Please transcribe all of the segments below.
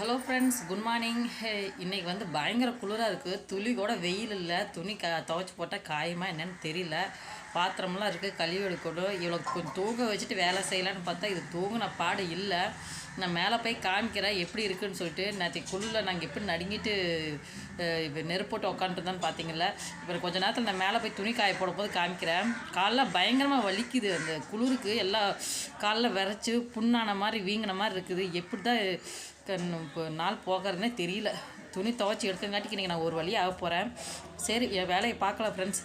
Hello friends good morning இன்னைக்கு வந்து பயங்கர குளிராக இருக்குது துளி கூட வெயில் இல்லை. துணி க துவைச்சி போட்டால் காயுமா என்னன்னு தெரியல. பாத்திரம்லாம் இருக்குது கழுவி எடுக்கணும். இவ்வளோ கொஞ்சம் தூங்க வச்சுட்டு வேலை செய்யலான்னு பார்த்தா இது தூங்கின பாடு இல்லை. நான் மேலே போய் காமிக்கிறேன் எப்படி இருக்குன்னு சொல்லிட்டு. நேற்று குளிரில் நாங்கள் எப்படி நடுங்கிட்டு இப்போ நெருப்பு போட்டு உக்காந்துருந்தான்னு பார்த்தீங்களா இப்போ கொஞ்ச நேரத்தில் நான் மேலே போய் துணி காய போடும் போது காமிக்கிறேன். காலைல பயங்கரமாக வலிக்குது. அந்த குளிருக்கு எல்லாம் காலைல விரைச்சி புண்ணான மாதிரி வீங்கின மாதிரி இருக்குது. எப்படி தான் கண் இப்போ நாள் போகிறதுனே தெரியல. துணி துவச்சி எடுத்தங்காட்டிக்கு இன்றைக்கி நான் ஒரு வழி ஆக போகிறேன் சரி என் வேலையை பார்க்கலாம் ஃப்ரெண்ட்ஸ்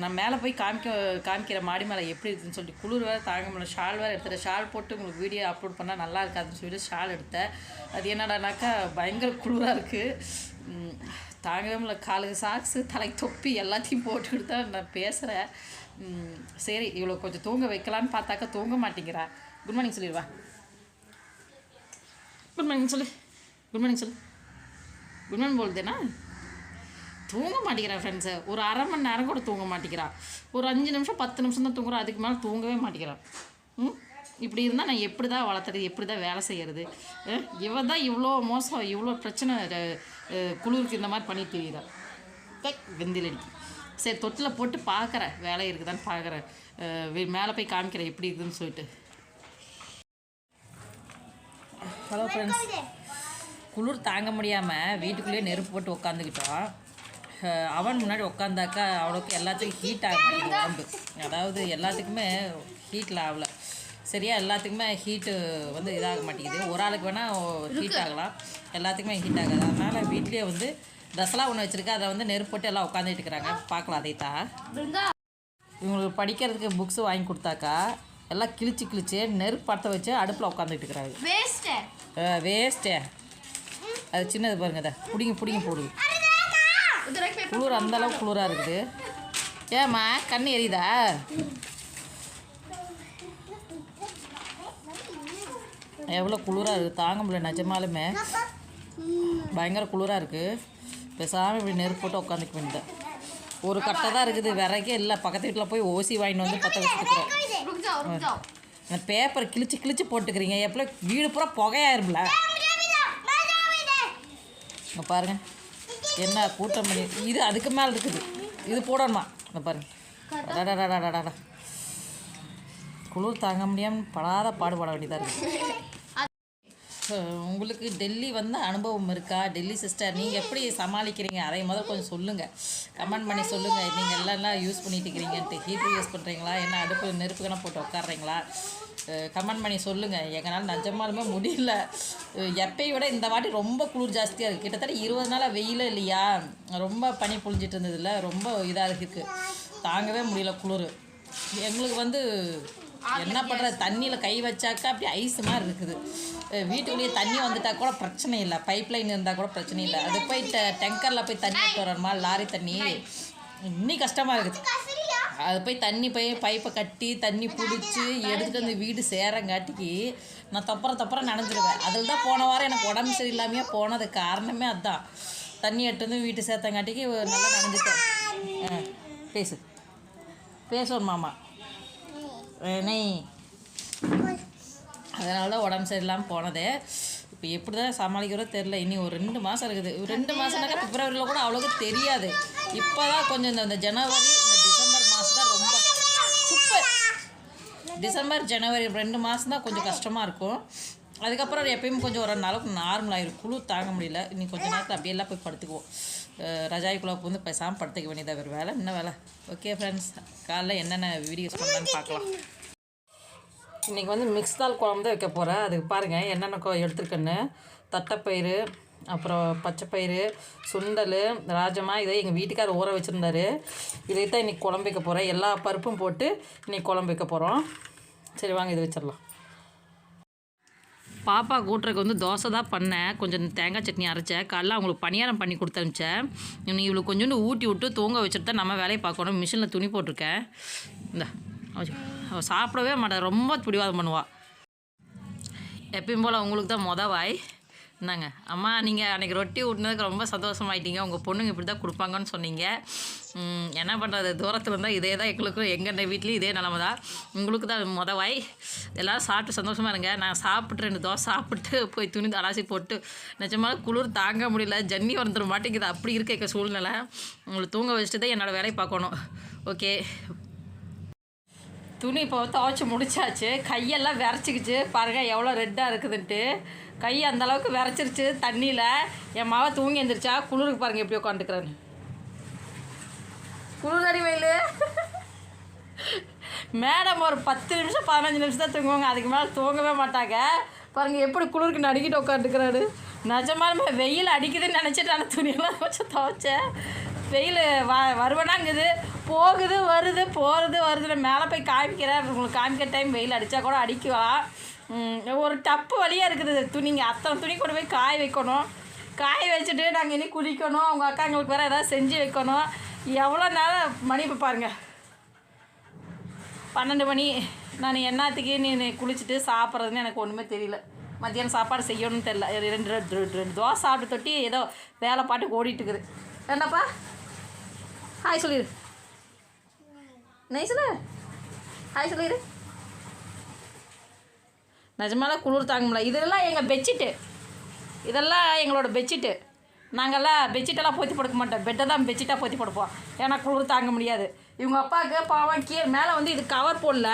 நான் மேலே போய் காமிக்க காமிக்கிற மாடி மேலே எப்படி இருக்குதுன்னு சொல்லிட்டு குளிர் வேறு தாங்க முடியல. ஷால் வேறு எடுத்துகிட்டு ஷால் போட்டு உங்களுக்கு வீடியோ அப்லோட் பண்ணால் நல்லா இருக்காதுன்னு சொல்லிட்டு ஷால் எடுத்தேன். அது என்னடானாக்கா பயங்கர குளிராக இருக்குது தாங்கவே முடியல. காலுக்கு சாக்ஸு தலைக்கு தொப்பி எல்லாத்தையும் போட்டுக்கிட்டு தான் நான் பேசுகிறேன் சரி இவ்வளோ கொஞ்சம் தூங்க வைக்கலான்னு பார்த்தாக்கா தூங்க மாட்டேங்கிறா. குட் மார்னிங் சொல்லிடுவா. குட் மார்னிங் சொல்லு. குட் மார்னிங் சொல்லு. குட் மார்னிங் போல்தேனா தூங்க மாட்டேங்கிறா ஃப்ரெண்ட்ஸு ஒரு அரை மணி நேரம் கூட தூங்க மாட்டேங்கிறா. ஒரு அஞ்சு நிமிஷம் பத்து நிமிஷம் தான் தூங்குறா. அதுக்கு மேலே தூங்கவே மாட்டேங்கிறான் ம்? இப்படி இருந்தால் நான் எப்படி தான் வளர்த்துறது? எப்படி தான் வேலை செய்கிறது இவ தான் இவ்வளோ மோசம் இவ்வளோ பிரச்சனை குளிருக்கு இந்த மாதிரி பண்ணி தெரியுதா கை வெந்தில் அடிக்கு. சரி தொட்டில் போட்டு பார்க்குறேன். வேலை இருக்குதான்னு பார்க்குறேன். மேலே போய் காமிக்கிறேன் எப்படி இருக்குதுன்னு சொல்லிட்டு. ஹலோ ஃப்ரெண்ட்ஸ் குளிர் தாங்க முடியாமல் வீட்டுக்குள்ளேயே நெருப்பு போட்டு உட்காந்துக்கிட்டோம் அவன் முன்னாடி உட்காந்தாக்கா அவ்வளோக்கு எல்லாத்துக்கும் ஹீட் ஆக மாட்டேங்குது உடம்பு. அதாவது எல்லாத்துக்குமே ஹீட்டில் ஆகல. சரியா எல்லாத்துக்குமே ஹீட்டு வந்து இதாக மாட்டேங்குது. ஒரு ஆளுக்கு வேணால் ஹீட் ஆகலாம். எல்லாத்துக்குமே ஹீட் ஆகாது. அதனால் வீட்லேயே வந்து தசலா ஒன்று வச்சுருக்கா. அதை வந்து நெருப்பு போட்டு எல்லாம் உட்காந்துட்டு இருக்கிறாங்க. பார்க்கலாம் அதைத்தான். இவங்களுக்கு படிக்கிறதுக்கு புக்ஸ் வாங்கி கொடுத்தாக்கா எல்லாம் கிழிச்சு கிழிச்சு நெருப்பு பற்ற வச்சு அடுப்பில் உட்காந்துட்டு இருக்கிறாங்க வேஸ்ட் வேஸ்ட்டே. அது சின்னது பாருங்க அதை பிடிங்க பிடிங்க போடுது குளிர் அந்த அளவுக்கு குளிராக இருக்குது. ஏம்மா கண்ணு எரியுதா? எவ்வளோ குளிராக இருக்குது தாங்க முடியல நிஜமாலுமே. பயங்கர குளிராக இருக்குது பேசாமல் இப்படி நெருப்பு போட்டு உட்காந்துக்க வேண்டியது ஒரு கட்டை தான் இருக்குது விறகே இல்லை. பக்கத்து வீட்டில் போய் ஓசி வாங்கிட்டு வந்து பற்ற வச்சுருக்குறோம் பேப்பரை கிழிச்சு கிழிச்சு போட்டுக்கிறீங்க. எப்போ வீடு பூரா புகையாயிரும்ல. இங்கே பாருங்க. என்ன கூட்டம் பண்ணி இது அதுக்கு மேலே இருக்குது. இது போடணுமா? இங்கே பாருங்கள் குளிர் தாங்க முடியாமல் படாத பாடுபட வேண்டியதாக இருக்குது உங்களுக்கு டெல்லி வந்து அனுபவம் இருக்கா? டெல்லி சிஸ்டர் நீங்கள் எப்படி சமாளிக்கிறீங்க? அதை முதல் கொஞ்சம் சொல்லுங்கள் கமெண்ட் பண்ணி சொல்லுங்கள் நீங்கள் எல்லாம் எல்லாம் யூஸ் பண்ணிட்டு இருக்கிறீங்கன்ட்டு. ஹீட்டர் யூஸ் பண்ணுறீங்களா என்ன அடுப்பு நெருப்புக்கெல்லாம் போட்டு உட்காடுறீங்களா கமெண்ட் பண்ணி சொல்லுங்கள் எங்களால் நிஜமாலுமே முடியல. அஹ் விட இந்த வாட்டி ரொம்ப குளிர் ஜாஸ்தியாக இருக்குது கிட்டத்தட்ட இருபது நாளாக வெயிலே இல்லையா? ரொம்ப பனி புழிஞ்சிட்டு இருந்ததில்ல. ரொம்ப இதாக இருக்குது தாங்கவே முடியல குளிர். எங்களுக்கு வந்து என்ன பண்ணுறது தண்ணியில் கை வச்சாக்கா அப்படி ஐஸ் மாதிரி இருக்குது. வீட்டுக்குள்ளேயே தண்ணி வந்துட்டா கூட பிரச்சனை இல்லை. பைப் லைன் இருந்தால் கூட பிரச்சனை இல்லை. அது போய் டெங்கரில் போய் தண்ணி எடுத்து வரணுமா லாரி தண்ணி. இன்னும் கஷ்டமாக இருக்குது. அது போய் தண்ணி போய் பைப்பை கட்டி தண்ணி பிடிச்சி எடுத்துகிட்டு வந்து வீடு சேரங்காட்டிக்கு நான் தப்புற தப்புற நனைஞ்சிருவேன். அதில் தான் போன வாரம் எனக்கு உடம்பு சரியில்லாமையே போனது காரணமே அதுதான் தண்ணி எடுத்து வந்து வீட்டு சேர்த்தங்காட்டிக்கு நல்லா நனைஞ்சிட்டேன். பேசு. பேசணும் மாமா. அதனால தான் உடம்பு சரியில்லாமல் போனதே. இப்போ எப்படி தான் சமாளிக்கிறதோ தெரில இனி ஒரு ரெண்டு மாதம் இருக்குது. ரெண்டு மாதம்னாக்கா பிப்ரவரியில் கூட அவ்வளோக்கு தெரியாது. இப்போ தான் கொஞ்சம் இந்த இந்த ஜனவரி இந்த டிசம்பர் மாதம் தான் ரொம்ப சூப்பர் டிசம்பர் ஜனவரி ரெண்டு மாதம் தான் கொஞ்சம் கஷ்டமாக இருக்கும். அதுக்கப்புறம் எப்பயும் கொஞ்சம் ஒரு நாளுக்கு நார்மல் ஆயிரும். குளிர் தாங்க முடியல. இன்னி கொஞ்ச நேரத்தில் அப்படியெல்லாம் போய் படுத்துக்குவோம். அஹ் ரஜாய்க்குள்ளே வந்து பேசாமல் படுத்துக்க வேண்டியதாக வேறு வேலை. என்ன வேலை? ஓகே ஃப்ரெண்ட்ஸ் காலைல என்னென்ன வீடியோஸ் பண்ணலான்னு பார்க்கலாம். இன்றைக்கி வந்து மிக்ஸ் தால் குழம்பு தான் வைக்க போகிறேன் அதுக்கு பாருங்கள் என்னென்ன எடுத்துருக்கேன்னு. தட்டைப்பயிறு அப்புறம் பச்சைப்பயிறு சுண்டல் ராஜமா இதை எங்கள் வீட்டுக்காரர் ஊற வச்சுருந்தாரு. இதை தான் இன்றைக்கி குழம்பு வைக்க போகிறேன் எல்லா பருப்பும் போட்டு இன்றைக்கி குழம்பு வைக்க போகிறோம் சரி வாங்க இது வச்சிடலாம். பாப்பா கூட்டுறதுக்கு வந்து தோசை தான் பண்ணேன். கொஞ்சம் தேங்காய் சட்னி அரைச்சேன். காலைல அவங்களுக்கு பணியாரம் பண்ணி கொடுத்து அனுப்பிச்சேன். நீ இவளுக்கு கொஞ்சோண்டு ஊட்டி விட்டு தூங்க வச்சுட்டு தான் நம்ம வேலையை பார்க்கணும். மிஷினில் துணி போட்டிருக்கேன். இந்த அவள் சாப்பிடவே மாட்டாள் ரொம்ப பிடிவாதம் பண்ணுவாள் எப்பயும் போல் உங்களுக்கு தான் மொதல் வாய். என்னங்க அம்மா நீங்கள் அன்றைக்கி ரொட்டி விட்னதுக்கு ரொம்ப சந்தோஷமாயிட்டீங்க. உங்கள் பொண்ணுங்க இப்படி தான் கொடுப்பாங்கன்னு சொன்னீங்க. என்ன பண்ணுறது தூரத்தில் இருந்தால் இதே தான் எங்களுக்கும் எங்கள் வீட்லேயும் இதே நிலமை தான் உங்களுக்கு தான் மொத வாய். எல்லோரும் சாப்பிட்டு சந்தோஷமாக இருங்க. நான் சாப்பிட்டு ரெண்டு தோசை சாப்பிட்டு போய் துணி அலாசி போட்டு நிஜமாக குளிர் தாங்க முடியல. ஜன்னி வந்துட மாட்டேங்குது. அப்படி இருக்க சூழ்நிலை. உங்களை தூங்க வச்சுட்டு தான் என்னோடய வேலையை பார்க்கணும். ஓகே. துணி இப்போ துவைச்சி முடிச்சாச்சு. கையெல்லாம் விரைச்சிக்கிச்சு. பாருங்கள் எவ்வளோ ரெட்டாக இருக்குதுன்ட்டு. கை அந்தளவுக்கு விரைச்சிருச்சு தண்ணியில். என் மாவை தூங்கி எந்திரிச்சா குளிருக்கு பாருங்கள் எப்படி உட்காந்துக்கிறேன்னு குளிர் அடி வெயில். மேடம் ஒரு பத்து நிமிஷம் பதினஞ்சு நிமிஷம் தான் தூங்குவாங்க. அதுக்கு மேலே தூங்கவே மாட்டாங்க. பாருங்கள் எப்படி குளிருக்கு நடுக்கிட்டு உட்காந்துக்கிறாரு நிஜமாலுமே வெயில் அடிக்குதுன்னு நினச்சிட்டு அந்த துணியெல்லாம் வச்சு துவைச்சேன். வெயில் வ வருவேனாங்குது. போகுது வருது போகிறது வருது. மேலே போய் காமிக்கிறேன். உங்களுக்கு காமிக்கிற டைம் வெயில் அடித்தா கூட அடிக்கலாம் ஒரு டப்பு வழியாக இருக்குது. துணிங்க அத்தனை துணி கொண்டு போய் காய வைக்கணும். காய வச்சுட்டு நாங்கள் இனி குளிக்கணும். அவங்க அக்காங்களுக்கு வேறு ஏதாவது செஞ்சு வைக்கணும். எவ்வளோ நேரம் மணி இப்போ பாருங்கள் பன்னெண்டு மணி. நான் என்னத்துக்கு நீ குளிச்சுட்டு சாப்பிட்றதுன்னு எனக்கு ஒன்றுமே தெரியல. மத்தியானம் சாப்பாடு செய்யணும்னு தெரில ரெண்டு ரெண்டு ரெண்டு ரெண்டு தோசை சாப்பிட்டு தொட்டி ஏதோ வேலை பாட்டுக்கு ஓடிட்டுருக்குது என்னப்பா? ஹாய் சொல்லிடு. நெய் சொல்லு. ஹாய் சொல்லிடு நிஜமால குளிர் தாங்க முடியல. இதெல்லாம் எங்கள் பெட்ஷீட்டு. இதெல்லாம் எங்களோட பெட்ஷீட்டு. நாங்கள்லாம் பெட்ஷீட்டெல்லாம் போத்தி படுக்க மாட்டோம். பெட்டை தான் பெட்ஷீட்டாக போத்தி படுப்போம். ஏன்னா குளிர் தாங்க முடியாது. இவங்க அப்பாவுக்கு பாவம் கீழே மேலே வந்து இது கவர் போடல.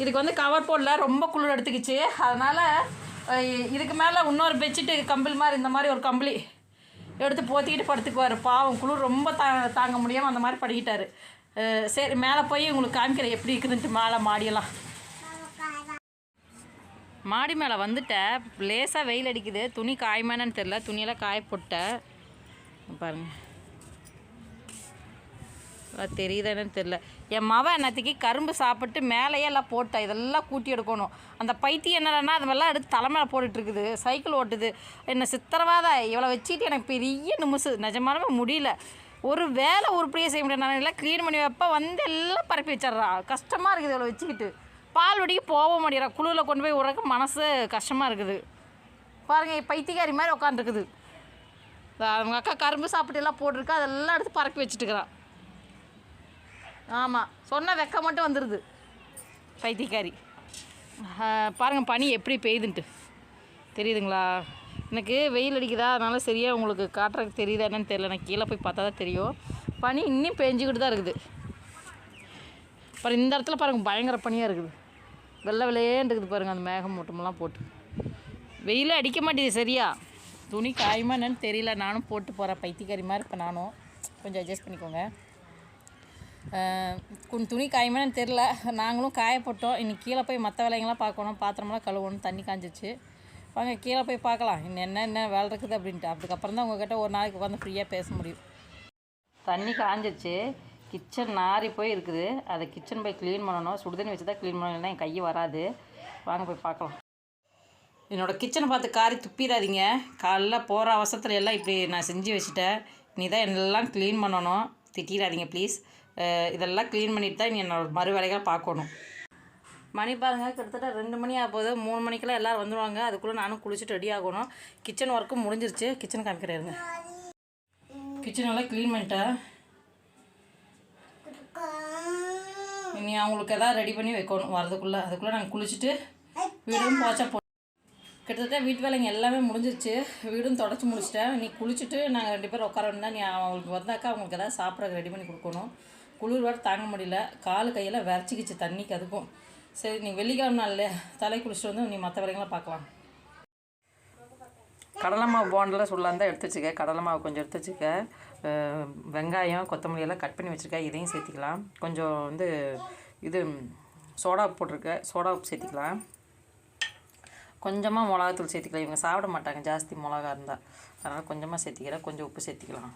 இதுக்கு வந்து கவர் போடல. ரொம்ப குளிர் எடுத்துக்கிச்சு. அதனால் இதுக்கு மேலே இன்னொரு பெட்ஷீட்டு கம்பிள் மாதிரி இந்த மாதிரி ஒரு கம்பளி எடுத்து போத்திக்கிட்டு படுத்துக்குவார். பாவம் குளிர் ரொம்ப தா தாங்க முடியாமல் அந்த மாதிரி படிக்கிட்டார். சரி மேலே போய் உங்களுக்கு காமிக்கிறேன் எப்படி இருக்குதுன்ட்டு மேலே மாடியெல்லாம். மாடி மேலே வந்துட்டேன் லேசாக வெயில் அடிக்குது. துணி காயமானு தெரில துணியெல்லாம் காய போட்டேன். பாருங்க. தெரியுதானு தெரில என் மவன் என்னத்துக்கு கரும்பு சாப்பிட்டு மேலேயே எல்லாம் போட்டேன் இதெல்லாம் கூட்டி எடுக்கணும். அந்த பைத்தியம் என்னடனா அதுவெல்லாம் எடுத்து தலைமையில் போட்டுட்ருக்குது சைக்கிள் ஓட்டுது. என்ன சித்திரவாதா இவ்வளோ வச்சுட்டு எனக்கு பெரிய நிமிஷம். நிஜமானவே முடியல. ஒரு வேலை உருப்படியே செய்ய முடியாது நான் எல்லாம் க்ளீன் பண்ணி வைப்ப வந்து எல்லாம் பரப்பி வச்சிட்றா. கஷ்டமாக இருக்குது இவ்வளோ வச்சுக்கிட்டு. பால் வடிக்கு போக மாட்டேங்கிறா. குளிரில் கொண்டு போய் உறக்க மனசு கஷ்டமாக இருக்குது. பாருங்க பைத்தியக்காரி மாதிரி உட்காந்துருக்குது அவங்க அக்கா கரும்பு சாப்பிட்டு எல்லாம் போட்டிருக்கா. அதெல்லாம் எடுத்து பறக்கி வச்சுட்டுக்கிறான் ஆமாம் சொன்ன வெக்க மட்டும் வந்துடுது பைத்தியக்காரி. பாருங்கள் பனி எப்படி பெய்யுதுன்ட்டு. தெரியுதுங்களா? எனக்கு வெயில் அடிக்குதா? அதனால் சரியாக உங்களுக்கு காட்டுறதுக்கு தெரியுதா என்னன்னு தெரியல. நான் கீழே போய் பார்த்தா தான் தெரியும். பனி இன்னும் பெஞ்சிக்கிட்டு தான் இருக்குது. பாருங்க இந்த இடத்துல பாருங்கள் பயங்கர பனியாக இருக்குது. வெள்ளை வெள்ளையேன்னு இருக்குது பாருங்கள் அந்த மேகம் மூட்டமெல்லாம் போட்டு. வெயிலே அடிக்க மாட்டேது சரியா? துணி காயுமா என்னன்னு தெரியல. நானும் போட்டு போகிறேன் பைத்தியக்காரி மாதிரி இப்போ நானும். கொஞ்சம் அட்ஜஸ்ட் பண்ணிக்கோங்க. துணி காயுமான்னு தெரில நாங்களும் காய போட்டோம் இன்னைக்கு கீழே போய் மற்ற வேலைங்களாம் பார்க்கணும். பாத்திரமெல்லாம் கழுவணும் தண்ணி காஞ்சிச்சு வாங்க கீழே போய் பார்க்கலாம். இன்னும் என்ன என்ன வேலை இருக்குது அப்படின்ட்டு. அதுக்கப்புறம் தான் உங்ககிட்ட ஒரு நாளைக்கு உட்காந்து ஃப்ரீயாக பேச முடியும். தண்ணி காஞ்சிச்சு கிச்சன் நாரி போய் இருக்குது. அதை கிச்சன் போய் க்ளீன் பண்ணணும். சுடுதண்ணி வச்சு தான் க்ளீன் பண்ணணும். என் கை வராது. வாங்க போய் பார்க்கலாம். என்னோடய கிச்சனை பார்த்து காரி துப்பிடாதீங்க. காலைல போகிற அவசரத்தில் எல்லாம் இப்படி நான் செஞ்சு வச்சுட்டேன். நீ தான் எல்லாம் க்ளீன் பண்ணணும். திட்டிடாதீங்க ப்ளீஸ் இதெல்லாம் க்ளீன் பண்ணிட்டு தான் நீ என்னோடய மறு வேலைகள் பார்க்கணும். மணி பாருங்க கிட்டத்தட்ட ரெண்டு மணி ஆக போது மூணு மணிக்கெல்லாம் எல்லோரும் வந்துடுவாங்க அதுக்குள்ளே நானும் குளிச்சுட்டு ரெடி ஆகணும். கிச்சன் ஒர்க்கும் முடிஞ்சிருச்சு. கிச்சன் காமிக்கிறேருங்க கிச்சனெல்லாம் க்ளீன் பண்ணிட்டேன். இனி அவங்களுக்கு எதாவது ரெடி பண்ணி வைக்கணும். வரதுக்குள்ளே அதுக்குள்ளே நாங்கள் குளிச்சுட்டு வீடும் போச்சா போ கிட்டத்தட்ட வீட்டு வேலைங்க எல்லாமே முடிஞ்சிருச்சு. வீடும் தொடச்சி முடிச்சிட்டேன். நீ குளிச்சுட்டு நாங்கள் ரெண்டு பேரும் உட்கார நீ அவங்களுக்கு வந்தாக்கா அவங்களுக்கு எதாவது சாப்பிட்றதுக்கு ரெடி பண்ணி கொடுக்கணும். குளிர் வேறு தாங்க முடியல. கால் கையெல்லாம் விரச்சிக்கிச்சு தண்ணிக்கு அதுக்கும். சரி நீ வெள்ளிக்கிழமை நாள் தலை குளிச்சுட்டு வந்து நீ மற்ற வேலைங்களாம் பார்க்கலாம். கடலை மாவு போண்டெல்லாம் சொல்லலாம் தான் எடுத்து வச்சுக்க. கடலை மாவு கொஞ்சம் எடுத்து வச்சுக்க. வெங்காயம் கொத்தமல்லி எல்லாம் கட் பண்ணி வச்சுருக்க. இதையும் சேர்த்திக்கலாம். கொஞ்சம் வந்து இது சோடா உப்பு போட்டிருக்க. சோடா உப்பு சேர்த்திக்கலாம். கொஞ்சமாக மிளகாத்தூள் சேர்த்திக்கலாம். இவங்க சாப்பிட மாட்டாங்க. ஜாஸ்தி மிளகா இருந்தால் அதனால் கொஞ்சமாக சேர்த்திக்கிறேன். கொஞ்சம் உப்பு சேர்த்திக்கலாம்.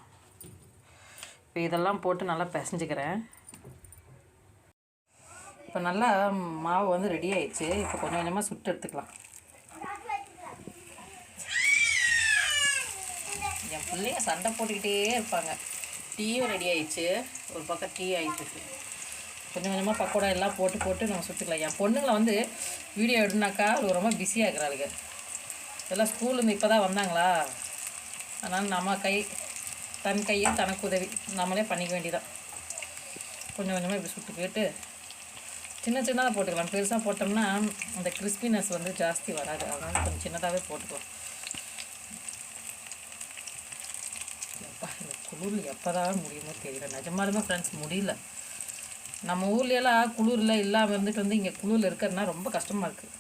இப்போ இதெல்லாம் போட்டு நல்லா பிசஞ்சிக்கிறேன். இப்போ நல்லா மாவு வந்து ரெடி ஆயிடுச்சு. இப்போ கொஞ்சம் கொஞ்சமாக சுட்டு எடுத்துக்கலாம். என் பிள்ளைங்க சண்டை போட்டுக்கிட்டே இருப்பாங்க. டீயும் ரெடி ஆயிடுச்சு. ஒரு பக்கம் டீ ஆகிட்டு கொஞ்சம் கொஞ்சமாக பக்கோடா எல்லாம் போட்டு போட்டு நம்ம சுட்டுக்கலாம். என் பொண்ணுங்களை வந்து வீடியோ எடுனாக்கா அது ரொம்ப பிஸியாக இருக்கிறாளுங்க எல்லாம் ஸ்கூல்லேருந்து இப்போ தான் வந்தாங்களா? அதனால் நம்ம கை தன் கையே தனக்கு உதவி. நம்மளே பண்ணிக்க வேண்டியதான் கொஞ்சம் கொஞ்சமாக இப்படி சுட்டு போயிட்டு சின்ன சின்னதாக போட்டுக்கலாம். பெருசாக போட்டோம்னா அந்த கிறிஸ்பினஸ் வந்து ஜாஸ்தி வராது. அதனால் கொஞ்சம் சின்னதாகவே போட்டுக்கலாம். எப்பா இந்த குளிர் எப்போ தான் முடியுமோ தெரியல. நிஜமாலுமே ஃப்ரெண்ட்ஸ் முடியல. நம்ம ஊர்லலாம் குளிரில் இல்லாமல் இருந்துட்டு வந்து இங்கே குளிரில் இருக்கிறதுனா ரொம்ப கஷ்டமாக இருக்குது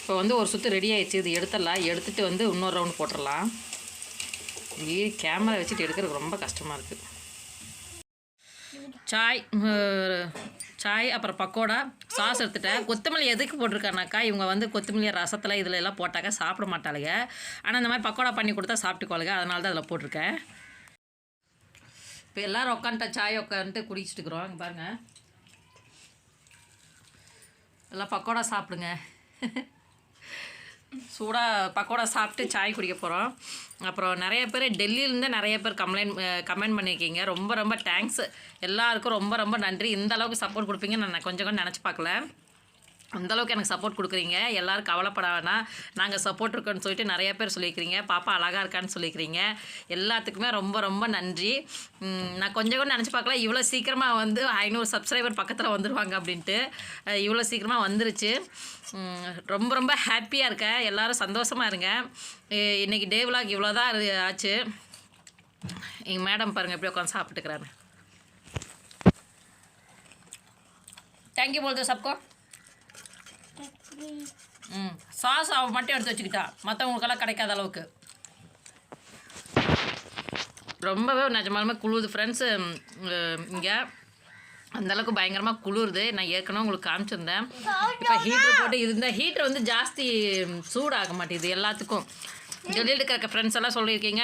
இப்போ வந்து ஒரு சுற்று ரெடி ஆகிடுச்சு இது எடுத்துடலாம். எடுத்துகிட்டு வந்து இன்னொரு ரவுண்ட் போட்டுடலாம். இது கேமரா வச்சுட்டு எடுக்கிறது ரொம்ப கஷ்டமாக இருக்குது சாய் சாய் அப்புறம் பக்கோடா சாஸ் எடுத்துட்டேன். கொத்தமல்லி எதுக்கு போட்டிருக்கானாக்கா இவங்க வந்து கொத்தமல்லி ரசத்தில் இதில் எல்லாம் போட்டாக்க சாப்பிட மாட்டாளுங்க ஆனால் இந்த மாதிரி பக்கோடா பண்ணி கொடுத்தா சாப்பிட்டுக்கோளுங்க அதனால தான் அதில் போட்டிருக்கேன். இப்போ எல்லோரும் உட்காந்துட்டா சாய் உட்காந்துட்டு குடிச்சிட்டு இருக்கிறோம். இங்கே பாருங்கள் எல்லாம் பக்கோடா சாப்பிடுங்க. சூடாக பக்கோடா சாப்பிட்டு சாய் குடிக்க போகிறோம் அப்புறம் நிறைய பேர் டெல்லியிலேருந்து நிறைய பேர் கம்ப்ளைண்ட் கமெண்ட் பண்ணியிருக்கீங்க ரொம்ப ரொம்ப தேங்க்ஸ் எல்லாருக்கும் ரொம்ப ரொம்ப நன்றி. இந்த அளவுக்கு சப்போர்ட் கொடுப்பீங்கன்னு நான் கொஞ்சம் கொஞ்சம் நினச்சி பார்க்கல. அந்தளவுக்கு எனக்கு சப்போர்ட் கொடுக்குறீங்க. எல்லோரும் கவலைப்பட வேணாம். நாங்கள் சப்போர்ட் இருக்கோன்னு சொல்லிட்டு நிறைய பேர் சொல்லியிருக்கிறீங்க. பாப்பா அழகாக இருக்கான்னு சொல்லியிருக்கிறீங்க. எல்லாத்துக்குமே ரொம்ப ரொம்ப நன்றி. நான் கொஞ்சம் கூட நினச்சி பார்க்கல. இவ்வளோ சீக்கிரமாக வந்து ஐநூறு சப்ஸ்கிரைபர் பக்கத்தில் வந்துடுவாங்க அப்படின்ட்டு. இவ்வளோ சீக்கிரமாக வந்துருச்சு. ரொம்ப ரொம்ப ஹாப்பியாக இருக்கேன். எல்லாரும் சந்தோஷமாக இருங்க. இன்றைக்கி டே விலாக் இவ்வளோ தான் ஆச்சு. எங்கள் மேடம் பாருங்கள் எப்படி உட்காந்து சாப்பிட்டுக்கிறாரு தேங்க்யூ போல்து சப்கோ ம் சாஸ் அவன் மட்டும் எடுத்து வச்சுக்கிட்டா. மற்றவங்களுக்கெல்லாம் கிடைக்காத அளவுக்கு. ரொம்பவே நிஜமாலுமே குளிருது. ஃப்ரெண்ட்ஸு இங்கே அந்தளவுக்கு பயங்கரமாக குளிருது. நான் ஏற்கனவே உங்களுக்கு காமிச்சிருந்தேன். இப்போ ஹீட்ரு போட்டு இருந்தால் ஹீட்ரு வந்து ஜாஸ்தி சூடாக மாட்டேங்குது எல்லாத்துக்கும். டெல்லியில் இருக்க ஃப்ரெண்ட்ஸ் எல்லாம் சொல்லியிருக்கீங்க.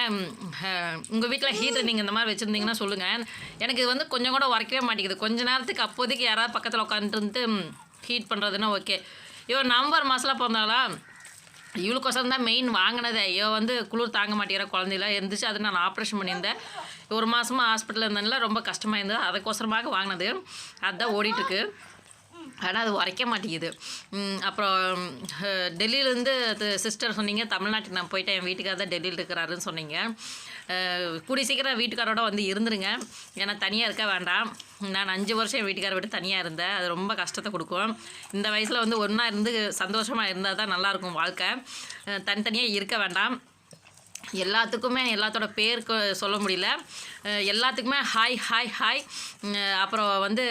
உங்கள் வீட்டில் ஹீட்டர் நீங்கள் இந்த மாதிரி வச்சுருந்தீங்கன்னா சொல்லுங்கள் எனக்கு இது வந்து கொஞ்சம் கூட உரைக்கவே மாட்டேங்குது. கொஞ்ச நேரத்துக்கு அப்போதைக்கு யாராவது பக்கத்தில் உட்காந்துட்டு ஹீட் பண்ணுறதுன்னா ஓகே இவன் நவம்பர் மாதம்லாம் பிறந்தாளா இவளுக்கோசரம் தான் மெயின் வாங்கினதே. ஐயோ வந்து குளிர் தாங்க மாட்டேங்கிற குழந்தையில இருந்துச்சு. அது நான் ஆப்ரேஷன் பண்ணியிருந்தேன். ஒரு மாதமாக ஹாஸ்பிட்டலில் இருந்ததுனால ரொம்ப கஷ்டமாக இருந்தது. அதுக்கோசரமாக வாங்கினது. அதுதான் ஓடிட்டுருக்கு. ஆனால் அது உரைக்க மாட்டேங்குது. அப்புறம் டெல்லியிலேருந்து சிஸ்டர் சொன்னீங்க. தமிழ்நாட்டுக்கு நான் போயிட்டேன். என் வீட்டுக்காரர் தான் டெல்லியில் இருக்கிறாருன்னு சொன்னீங்க. கூடிய சீக்கிரம் வீட்டுக்காரோட வந்து இருந்துருங்க. ஏன்னா தனியாக இருக்க வேண்டாம். நான் அஞ்சு வருஷம் என் வீட்டுக்காரை விட்டு தனியாக இருந்தேன். அது ரொம்ப கஷ்டத்தை கொடுக்கும். இந்த வயசில் வந்து ஒன்றா இருந்து சந்தோஷமாக இருந்தால் தான் நல்லாயிருக்கும் வாழ்க்கை. தனித்தனியாக இருக்க வேண்டாம். எல்லாத்துக்குமே எல்லாத்தோட பேர் சொல்ல முடியல. எல்லாத்துக்குமே ஹாய் ஹாய் ஹாய். அப்புறம் வந்து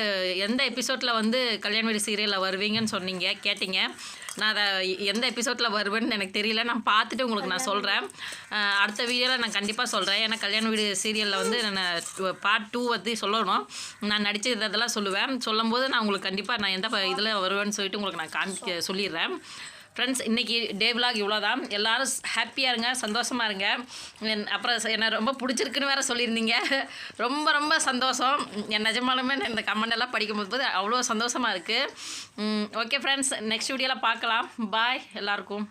எந்த எபிசோடில் வந்து கல்யாண வீடு சீரியலில் வருவீங்கன்னு சொன்னீங்க கேட்டிங்க. நான் அதை எந்த எபிசோடில் வருவேன்னு எனக்கு தெரியல. நான் பார்த்துட்டு உங்களுக்கு நான் சொல்கிறேன் அடுத்த வீடியோவில் நான் கண்டிப்பாக சொல்கிறேன் ஏன்னா கல்யாண வீடு சீரியலில் வந்து நான் பார்ட் டூ பற்றி சொல்லணும். நான் நடித்த இதெல்லாம் சொல்லுவேன். சொல்லும்போது நான் உங்களுக்கு கண்டிப்பாக நான் எந்த இதில் வருவேன்னு சொல்லிட்டு உங்களுக்கு நான் காமிக்க சொல்லிடுறேன். ஃப்ரெண்ட்ஸ் இன்றைக்கி டே விலாக் இவ்வளோதான் எல்லோரும் ஹாப்பியாக இருங்க சந்தோஷமாக இருங்க. அப்புறம் என்னை ரொம்ப பிடிச்சிருக்குன்னு வேறு சொல்லியிருந்தீங்க. ரொம்ப ரொம்ப சந்தோஷம். என் நிஜமாலுமே நான் இந்த கமெண்ட் எல்லாம் படிக்கும்போது அவ்வளோ சந்தோஷமாக இருக்குது ஓகே ஃப்ரெண்ட்ஸ் நெக்ஸ்ட் வீடியோவில் பார்க்கலாம். பாய் எல்லாருக்கும்.